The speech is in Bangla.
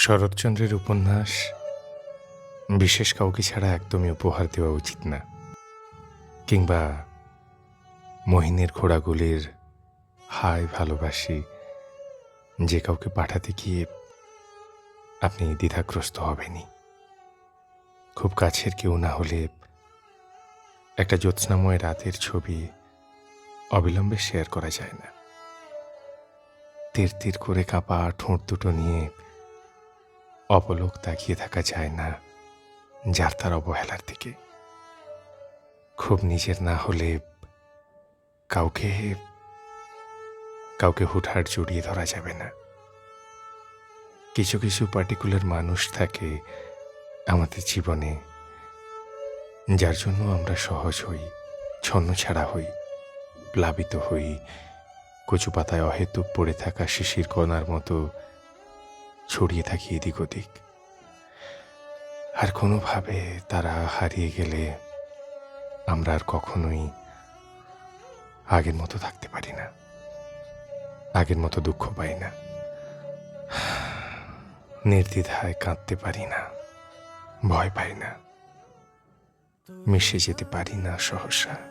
শরৎচন্দ্রের উপন্যাস, বিশেষ কাউকে ছাড়া একদমই উপহার দেওয়া উচিত না। কিংবা মহিনের ঘোড়াগুলির হাই ভালোবাসি, যে কাউকে পাঠাতে গিয়ে আপনি দ্বিধাগ্রস্ত হবেনই। খুব কাছের কেউ না হলে একটা জ্যোৎস্নাময় রাতের ছবি অবিলম্বে শেয়ার করা যায় না। তীর তীর করে কাঁপা ঠোঁট দুটো নিয়ে অপলোক তাকিয়ে থাকা যায় না, যার তার অবহেলার দিকে। খুব নিজের না হলে কাউকে কাউকে হুটহাট জড়িয়ে ধরা যাবে না। কিছু কিছু পার্টিকুলার মানুষ থাকে আমাদের জীবনে, যার জন্য আমরা সহজ হই ছন্ন ছাড়া হই, প্লাবিত হই কচু পাতায় অহেতুক পড়ে থাকা শিশির কণার মতো ছড়িয়ে থাকি এদিক ওদিক। আর কোনোভাবে তারা হারিয়ে গেলে আমরা আর কখনোই আগের মতো থাকতে পারি না। আগের মতো দুঃখ পাই না। নির্দ্বিধায় কাঁদতে পারি না। ভয় পাই না। মিশে যেতে পারি না সহসা।